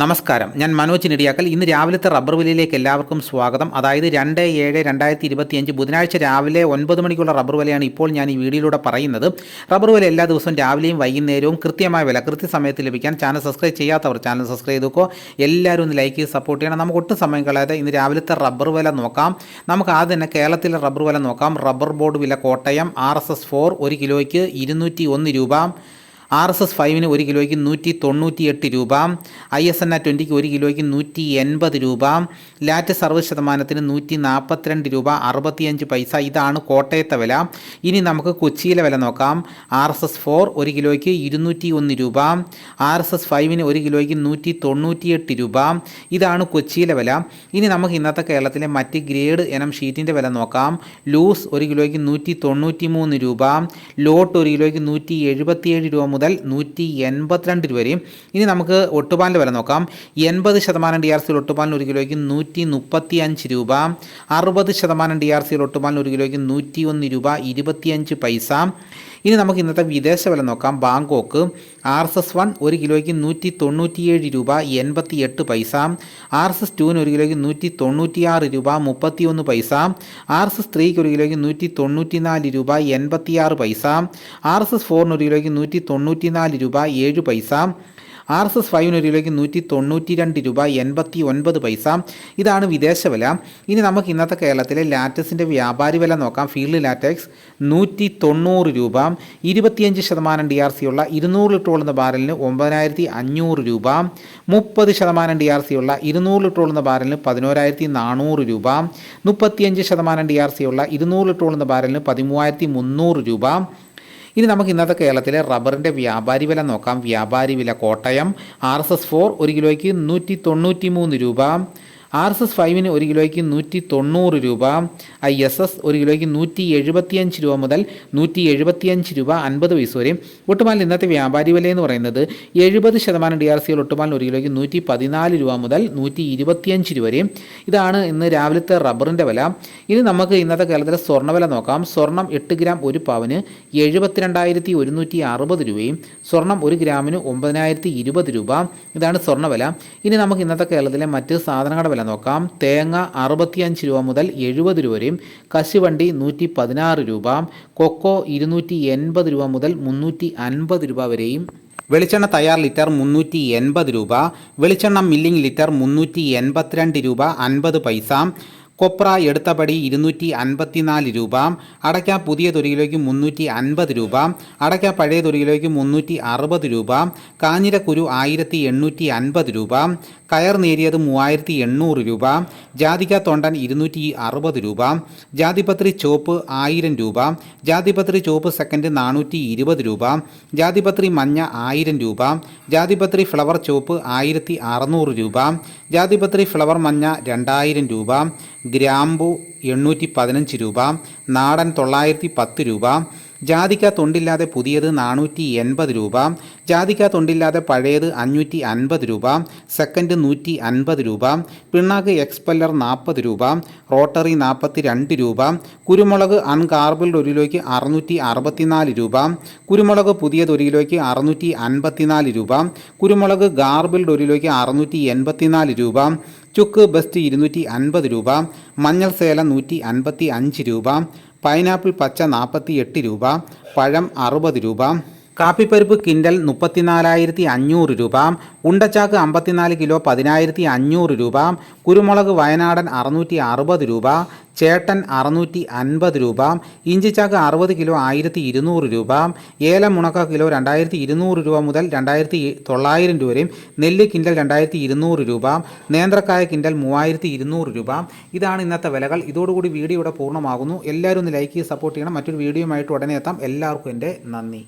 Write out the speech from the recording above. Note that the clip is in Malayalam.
നമസ്കാരം. ഞാൻ മനോജ് നെടിയാക്കൽ. ഇന്ന് രാവിലത്തെ റബ്ബർ വിലയിലേക്ക് എല്ലാവർക്കും സ്വാഗതം. അതായത് രണ്ട് ഏഴ് രണ്ടായിരത്തി ഇരുപത്തിയഞ്ച് ബുധനാഴ്ച രാവിലെ ഒൻപത് മണിക്കുള്ള റബ്ബർ വിലയാണ് ഇപ്പോൾ ഞാൻ ഈ വീഡിയോയിലൂടെ പറയുന്നത്. റബ്ബർ വില എല്ലാ ദിവസവും രാവിലെയും വൈകുന്നേരവും കൃത്യമായ വില കൃത്യസമയത്ത് ലഭിക്കാൻ ചാനൽ സബ്സ്ക്രൈബ് ചെയ്യാത്തവർ ചാനൽ സബ്സ്ക്രൈബ് ചെയ്തോക്കോ. എല്ലാവരും ഒന്ന് ലൈക്ക് ചെയ്ത് സപ്പോർട്ട് ചെയ്യണം. നമുക്ക് ഒട്ടും സമയം കളയാതെ ഇന്ന് രാവിലത്തെ റബ്ബർ വില നോക്കാം. നമുക്ക് ആദ്യം തന്നെ കേരളത്തിലെ റബ്ബർ വില നോക്കാം. റബ്ബർ ബോർഡ് വില Kottayam R S S four ഒരു കിലോയ്ക്ക് ഇരുന്നൂറ്റി ഒന്ന് രൂപ. ആർ എസ് എസ് ഫൈവിന് ഒരു കിലോയ്ക്ക് നൂറ്റി തൊണ്ണൂറ്റി എട്ട് രൂപ ഐ എസ് എൻ ആ ട്വന്റിക്ക് ഒരു കിലോയ്ക്ക് നൂറ്റി എൺപത് രൂപ ലാറ്റ് സർവീസ് ശതമാനത്തിന് നൂറ്റി നാൽപ്പത്തിരണ്ട് രൂപ അറുപത്തിയഞ്ച് പൈസ. ഇതാണ് കോട്ടയത്തെ വില. ഇനി നമുക്ക് കൊച്ചിയിലെ വില നോക്കാം. ആർ എസ് എസ് ഫോർ ഒരു കിലോയ്ക്ക് ഇരുന്നൂറ്റി ഒന്ന് രൂപ ആർ എസ് എസ് ഫൈവിന് ഒരു കിലോയ്ക്ക് നൂറ്റി തൊണ്ണൂറ്റിയെട്ട് രൂപ. ഇതാണ് കൊച്ചിയിലെ വില. ഇനി നമുക്ക് ഇന്നത്തെ കേരളത്തിലെ മറ്റ് ഗ്രേഡ് ഇനം ഷീറ്റിന്റെ വില നോക്കാം. ലൂസ് ഒരു കിലോയ്ക്ക് നൂറ്റി തൊണ്ണൂറ്റി മൂന്ന് രൂപ ലോട്ട് ഒരു കിലോയ്ക്ക് നൂറ്റി എഴുപത്തിയേഴ് രൂപ മുതൽ നൂറ്റി എൺപത്തിരണ്ട് രൂപയും ഇനി നമുക്ക് ഒട്ടുപാലിന്റെ വില നോക്കാം. എൺപത് ശതമാനം ഡി ആർ സിയിൽ ഒട്ടുപാലിന് ഒരു കിലോയ്ക്ക് നൂറ്റി മുപ്പത്തി അഞ്ച് രൂപ. അറുപത് ശതമാനം ഡി ആർ സിയിൽ ഒട്ടുപാലിന് ഒരു കിലോയ്ക്ക് നൂറ്റി ഒന്ന് രൂപ ഇരുപത്തിയഞ്ച് പൈസ. ഇനി നമുക്ക് ഇന്നത്തെ വിദേശ വില നോക്കാം. Bangkok R S S one ഒരു കിലോയ്ക്ക് നൂറ്റി തൊണ്ണൂറ്റിയേഴ് രൂപ എൺപത്തി എട്ട് പൈസ. ആർ എസ് എസ് ടുവിന് ഒരു കിലോയ്ക്ക് നൂറ്റി തൊണ്ണൂറ്റിയാറ് രൂപ മുപ്പത്തി ഒന്ന് പൈസ. ആർ എസ് എസ് ത്രീക്ക് ഒരു കിലോയ്ക്ക് നൂറ്റി തൊണ്ണൂറ്റിനാല് രൂപ എൺപത്തിയാറ് പൈസ. ആർ എസ് എസ് ഫോറിന് ഒരു കിലോയ്ക്ക് നൂറ്റി തൊണ്ണൂറ്റിനാല് രൂപ ഏഴ് പൈസ. ആർ എസ് എസ് ഫൈവിന് ഒരു കിലോയ്ക്ക് നൂറ്റി തൊണ്ണൂറ്റി രണ്ട് രൂപ എൺപത്തി ഒൻപത് പൈസ. ഇതാണ് വിദേശ വില. ഇനി നമുക്ക് ഇന്നത്തെ കേരളത്തിലെ ലാറ്റക്സിന്റെ വ്യാപാരി വില നോക്കാം. ഫീൽഡ് ലാറ്റക്സ് നൂറ്റി തൊണ്ണൂറ് രൂപ. ഇരുപത്തിയഞ്ച് ശതമാനം ഡി ആർ സി ഉള്ള ഇരുന്നൂറ് ലിറ്റർ ഉള്ള ബാരലിന് ഒമ്പതിനായിരത്തി അഞ്ഞൂറ് രൂപ മുപ്പത് ശതമാനം ഡി ആർ സി ഉള്ള ഇരുന്നൂറ് ലിറ്റർ ഉള്ള ബാരലിന് പതിനോരായിരത്തി നാനൂറ് രൂപ മുപ്പത്തിയഞ്ച് ശതമാനം ഡി ആർ സി ഉള്ള ഇരുന്നൂറ് ലിറ്റർ ഉള്ള ബാരലിന് പതിമൂവായിരത്തി മുന്നൂറ് രൂപ. ഇനി നമുക്ക് ഇന്നത്തെ കേരളത്തിലെ റബ്ബറിന്റെ വ്യാപാരി വില നോക്കാം. വ്യാപാരി വില Kottayam R S S four ഒരു കിലോയ്ക്ക് നൂറ്റി തൊണ്ണൂറ്റി മൂന്ന് രൂപ ആർ എസ് എസ് ഫൈവിന് ഒരു കിലോയ്ക്ക് നൂറ്റി തൊണ്ണൂറ് രൂപ ഐ എസ് എസ് ഒരു കിലോയ്ക്ക് നൂറ്റി എഴുപത്തിയഞ്ച് രൂപ മുതൽ നൂറ്റി എഴുപത്തിയഞ്ച് രൂപ അൻപത് പൈസ വരെ. ഒട്ടുമാലിൽ ഇന്നത്തെ വ്യാപാരി വില എന്ന് പറയുന്നത് എഴുപത് ശതമാനം ഡി ആർ സികൾ ഒട്ടുമാലിന് ഒരു കിലോയ്ക്ക് നൂറ്റി പതിനാല് രൂപ മുതൽ നൂറ്റി ഇരുപത്തിയഞ്ച് രൂപ വരെ. ഇതാണ് ഇന്ന് രാവിലത്തെ റബ്ബറിന്റെ വില. ഇനി നമുക്ക് ഇന്നത്തെ കേരളത്തിലെ സ്വർണവില നോക്കാം. സ്വർണം എട്ട് ഗ്രാം ഒരു പവന് എഴുപത്തിരണ്ടായിരത്തി ഒരുന്നൂറ്റി അറുപത് രൂപയും സ്വർണം ഒരു ഗ്രാമിന് ഒമ്പതിനായിരത്തി ഇരുപത് രൂപ. ഇതാണ് സ്വർണവില ഇനി നമുക്ക് ഇന്നത്തെ കേരളത്തിലെ മറ്റ് സാധനങ്ങളുടെ വില നോക്കാം. തേങ്ങ അറുപത്തിയഞ്ച് രൂപ മുതൽ എഴുപത് രൂപ വരെയും കശുവണ്ടി നൂറ്റി പതിനാറ് രൂപ കൊക്കോ ഇരുന്നൂറ്റി എൺപത് രൂപ മുതൽ മുന്നൂറ്റി അൻപത് രൂപ വരെയും. വെളിച്ചെണ്ണ തയ്യാർ ലിറ്റർ മുന്നൂറ്റി എൺപത് രൂപ വെളിച്ചെണ്ണ മില്ലിംഗ് ലിറ്റർ മുന്നൂറ്റി എൺപത്തിരണ്ട് രൂപ അൻപത് പൈസ കൊപ്ര എടുത്തപടി ഇരുന്നൂറ്റി അൻപത്തിനാല് രൂപ അടയ്ക്ക പുതിയ തൊരികിലേക്ക് മുന്നൂറ്റി അൻപത് രൂപ അടയ്ക്ക പഴയ തൊരികിലേക്ക് മുന്നൂറ്റി അറുപത് രൂപ കാഞ്ഞിരക്കുരു ആയിരത്തി എണ്ണൂറ്റി അൻപത് രൂപ കയർ നേരിയത് മൂവായിരത്തി എണ്ണൂറ് രൂപ ജാതിക തൊണ്ടൻ ഇരുന്നൂറ്റി അറുപത് രൂപ ജാതിപത്രി ചോപ്പ് ആയിരം രൂപ ജാതിപത്രി ചോപ്പ് സെക്കൻഡ് നാനൂറ്റി ഇരുപത് രൂപ ജാതിപത്രി മഞ്ഞ ആയിരം രൂപ ജാതിപത്രി ഫ്ലവർ ചോപ്പ് ആയിരത്തി അറുന്നൂറ് രൂപ ജാതിപത്രി ഫ്ലവർ മഞ്ഞ രണ്ടായിരം രൂപ ഗ്രാമ്പു എണ്ണൂറ്റി പതിനഞ്ച് രൂപ നാടൻ തൊള്ളായിരത്തി പത്ത് രൂപ ജാതിക്ക തൊണ്ടില്ലാതെ പുതിയത് നാനൂറ്റി എൺപത് രൂപ ജാതിക്ക തൊണ്ടില്ലാതെ പഴയത് അഞ്ഞൂറ്റി അൻപത് രൂപ സെക്കൻഡ് നൂറ്റി അൻപത് രൂപ പിണ്ണാക്ക് എക്സ്പെല്ലർ നാൽപ്പത് രൂപ റോട്ടറി നാൽപ്പത്തി രണ്ട് രൂപ കുരുമുളക് അൺകാർബിൾഡ് ഒരു കിലോയ്ക്ക് അറുന്നൂറ്റി അറുപത്തിനാല് രൂപ കുരുമുളക് പുതിയത് ഒരു കിലോയ്ക്ക് അറുന്നൂറ്റി അൻപത്തിനാല് രൂപ കുരുമുളക് ഗാർബിൾഡ് ഒരു കിലോയ്ക്ക് അറുന്നൂറ്റി എൺപത്തിനാല് രൂപ ചുക്ക് ബെസ്റ്റ് ഇരുന്നൂറ്റി അൻപത് രൂപ മഞ്ഞൾ സേല നൂറ്റി അൻപത്തി അഞ്ച് രൂപ പൈനാപ്പിൾ പച്ച നാൽപ്പത്തി എട്ട് രൂപ പഴം അറുപത് രൂപ കാപ്പിപ്പരിപ്പ് കിൻഡൽ മുപ്പത്തിനാലായിരത്തി അഞ്ഞൂറ് രൂപ ഉണ്ടച്ചാക്ക് അമ്പത്തിനാല് കിലോ പതിനായിരത്തി അഞ്ഞൂറ് രൂപ കുരുമുളക് വയനാടൻ അറുന്നൂറ്റി അറുപത് രൂപ ചേട്ടൻ അറുന്നൂറ്റി അൻപത് രൂപ ഇഞ്ചിച്ചാക്ക് അറുപത് കിലോ ആയിരത്തി ഇരുന്നൂറ് രൂപ ഏലം മുണക്ക കിലോ രണ്ടായിരത്തി ഇരുന്നൂറ് രൂപ മുതൽ രണ്ടായിരത്തി തൊള്ളായിരം രൂപയും നെല്ല് കിൻഡൽ രണ്ടായിരത്തി ഇരുന്നൂറ് രൂപ നേന്ത്രക്കായ കിൻഡൽ മൂവായിരത്തി ഇരുന്നൂറ് രൂപ. ഇതാണ് ഇന്നത്തെ വിലകൾ. ഇതോടുകൂടി വീഡിയോ ഇവിടെ പൂർണമാകുന്നു. എല്ലാവരും ഒന്ന് ലൈക്ക് ചെയ്ത് സപ്പോർട്ട് ചെയ്യണം. മറ്റൊരു വീഡിയോയുമായിട്ട് ഉടനെ എത്താം. എല്ലാവർക്കും എന്റെ നന്ദി.